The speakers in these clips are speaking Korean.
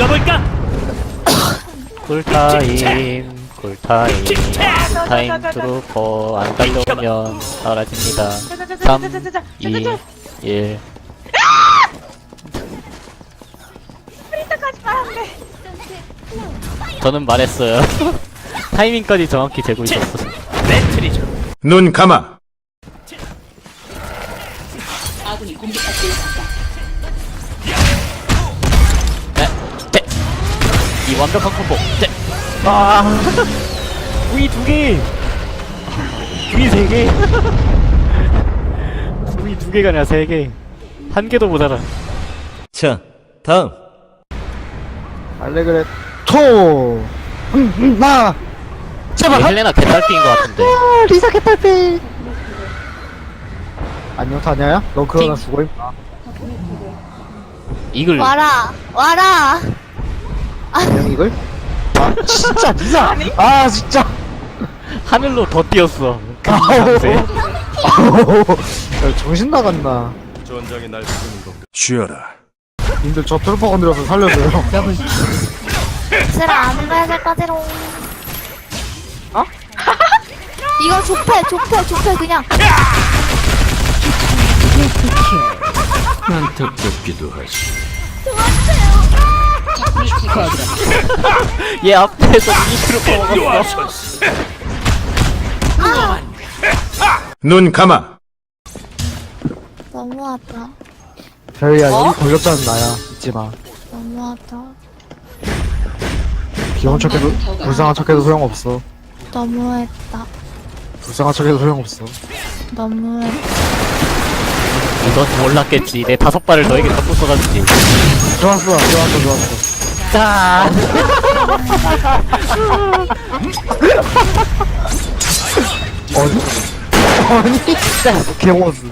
죽여볼까? 꿀타임 꿀타임. 타임 트루퍼 안 달려오면 사라집니다. 3 2 1 저는 말했어요. 타이밍까지 정확히 재고 있었어. 눈 감아. 완벽한 콤보 네. 아 V 두 개 V 세 개 V 두 개가 아니라 세 개 한 개도 모자라 자, 다음. 알레 그래 토! 음, 음, 나! 제발! 헬레나 개딸피인 것 같은데 아, 리사 개탈피! 안녕 타냐야? 너 그러다 팅. 죽어 임마 이글 와라 와라 안녕 이걸? 아 진짜 리사! 아 진짜! 하늘로 더 뛰었어 아우 야, 정신 나갔나 쉬어라. 님들 저 트루퍼 건드려서 살려줘요 쓰라 안 가야 될 까지롱 어? 이거 좁혀 좁혀 좁혀 그냥 안타깝기도 하지. 얘 앞에서 미트로 먹었어. 눈 감아. 너무하다 별이야 여기 걸렸다는 나야. 잊지 마. 너무하다 귀여운 척해도 불쌍한 척해도 소용없어. 너무했다. 불쌍한 척해도 소용없어. 너무했다. 넌 몰랐겠지. 내 다섯 발을 너에게 전부 쏟아주지 좋았어 좋았어 좋았어 짠 아니 아니 진짜 개워즈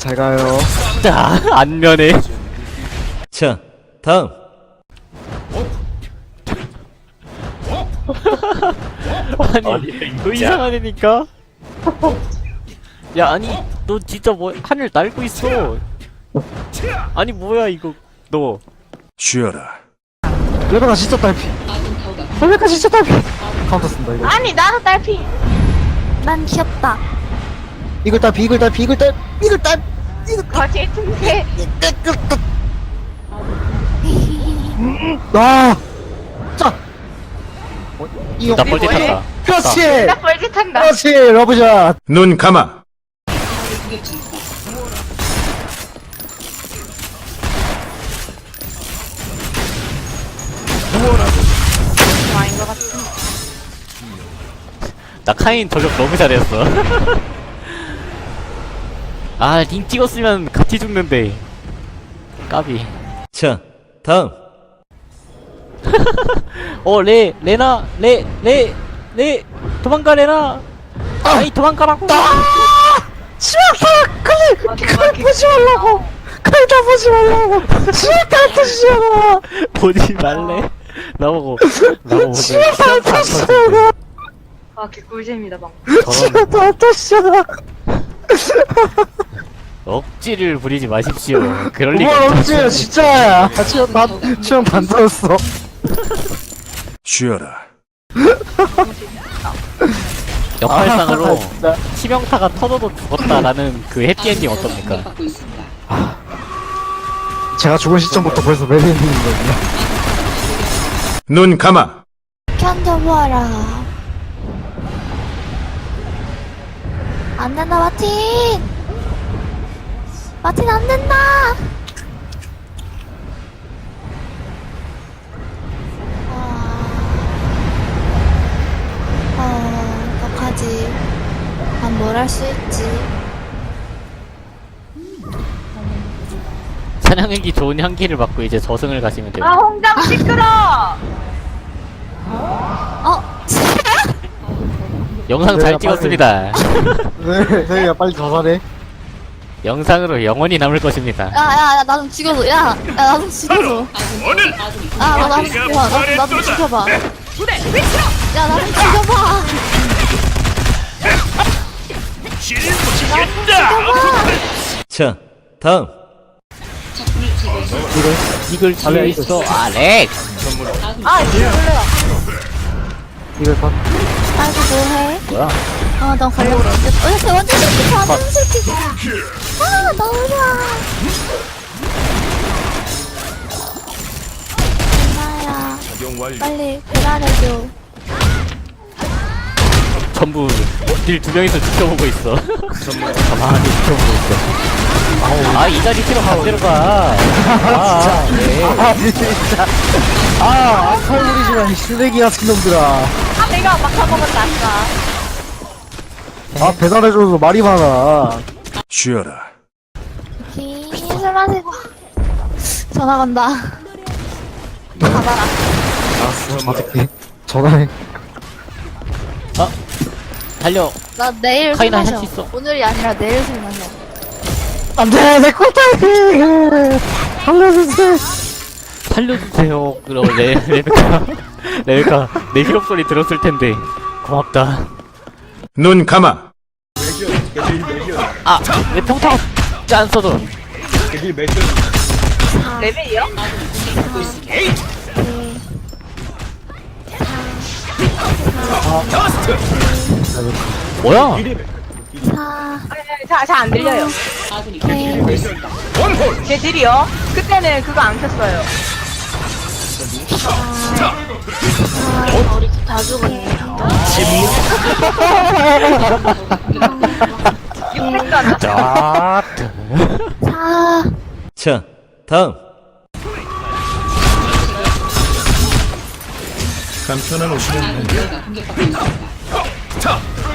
잘 가요. 자, 안면에. 자, 다음. 아니 너 이상한 애니까? 야 아니 너 진짜 뭐 하늘 날고 있어. 아니 뭐야 이거. 너. 쉬어라. 레베카 진짜 딸피 레베카 진짜 딸피 카운터 쓴다 이거 아니 나도 딸피 난 귀엽다 이글 딸피 이글 딸피 이글 딸 이글 딸 이글 거짓 틈새 아! 자! 어, 이거 나 뻘짓 한다 그렇지! 나 뻘짓한다 그렇지! 러브샷! 눈 감아. 나 카인 저격 너무 잘했어 아 링 찍었으면 같이 죽는데 까비 자, 다음. 어 레 레나 레 레 레 도망가 레나 아이 도망가라고 씨발! 칼! 칼 보지 말라고! 칼 다 보지 말라고! 보지 말라고! 보지 말래 나보고 나보고! 칼 보지 말라고! 아, 개꿀잼이다, 방. 씨발! 다 터지잖아! 억지를 부리지 마십시오 그럴 리가 없죠. 없지 진짜야! 치형 반, 치형 반 들었어 쉬어라. 역할상으로 아, 진짜. 치명타가 터져도 죽었다라는 그 해피엔딩 어떻습니까? 제가 죽은 시점부터 벌써 메리엔딩이거든요 눈 감아. 견뎌보아라. 안 된다 마틴! 마틴 안 된다! 아, 아, 어떡하지? 난 뭘 할 수 있지 사냥액이 좋은 향기를 맡고 이제 저승을 가시면 돼요. 아, 홍장 시끄러! 어? 영상 네, 잘. 찍었습니다. 네, 세이야 빨리 자살해 영상으로 영원히 남을 것입니다. 야 야 야 나 좀 죽여줘 야 야 나 좀 죽여줘 아나 좀 죽여봐 나좀 죽여봐 야 나 좀 죽여봐 짊어지겠다. 자, 다음. 이글 달려 있어. 아 렉. 아 걸려요. 이걸 봐. 아이고 뭐해? 뭐야? 아, 나 그랬는데. 어, 이렇게 완전 새끼, 완전 새끼. 아, 너무 좋아. 엄마야. 빨리 배달해줘. 전부 딜 두 명이서 지켜보고 있어. 가만히 지켜보고 있어. 아, 이 자리 필요 반대로 가. 아, 네. 아, 진짜. 아, 아칼 부리지마, 이 쓰레기 같은 놈들아. 아 내가 막사 먹었다 아까. 아, 배달해줘서 말이 많아. 쉬어라. 오케이, 술 마시고. 전화 간다. 받아라. 알았어, 받을게. 전화해. 달려. 나 내일 술 카이나 마셔. 있어. 오늘이 아니라 내일 술 마셔. 안 돼, 내 꽃다리! 알려주세요. 살려주세요. 그럼 레, 레베카. 레베카, 내 힐업 소리 들었을 텐데. 고맙다. 눈 감아. 아, 왜 평타가 짠 써도. 레벨이요? 뭐야? 사, 잘안 들려요. 오케이. 제 딜이요? 그때는 그거 안 켰어요. 아, 우리 다 죽었네요. 600도 안 났어요. 자, 사, 자, 다음. 간편한 옷이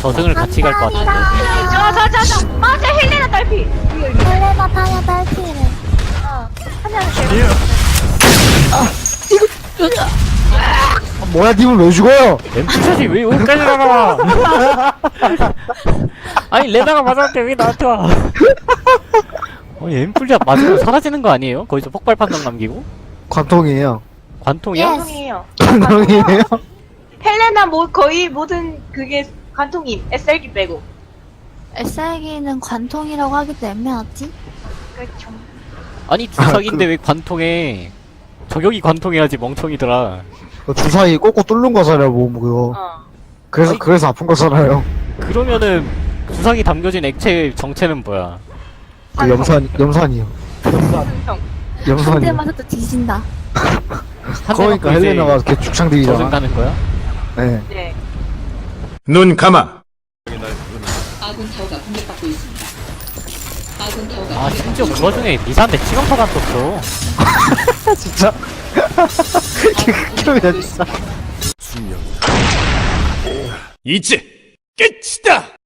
저승을 같이 갈 것 같은데. 저 저 저저 맞아 헬레나 딸피. 리얼 리얼. 설레나 타야 딸피를. 어. 아, 뭐야, 님은 왜 죽어요? 엠프샷이 왜 여기까지 나와? 아니 레나가 맞았는데 왜 나한테 와? 아니 엠플샷 맞으면 사라지는 거 아니에요? 거기서 폭발 판정 남기고? 관통이에요. 관통이야? 관통이에요. 관통이에요? 헬레나 뭐 거의 모든 그게 관통임. SR기 빼고. SR기는 관통이라고 하기도 애매하지? 그렇죠. 아니 주사기인데 왜 관통해? 저격이 관통해야지 멍청이들아. 그 주사위 꼭꼭 뚫는 거잖아요, 몸, 그거. 어. 그래서, 아니. 그래서 아픈 거잖아요. 그러면은 주사기 담겨진 액체 정체는 뭐야? 그 염산, 염산이요. 한성. 한 염산이요. 대만 도 뒤진다. 한 그러니까 대만 이제 헬레나가 걔 저승 죽창 들이잖아. 가는 거야? 네. 네. 눈 감아. 아 심지어 그 와중에 미사한테 치명타가 안 떴어. 진짜. 극혐이야, 진짜. 이제 끝이다.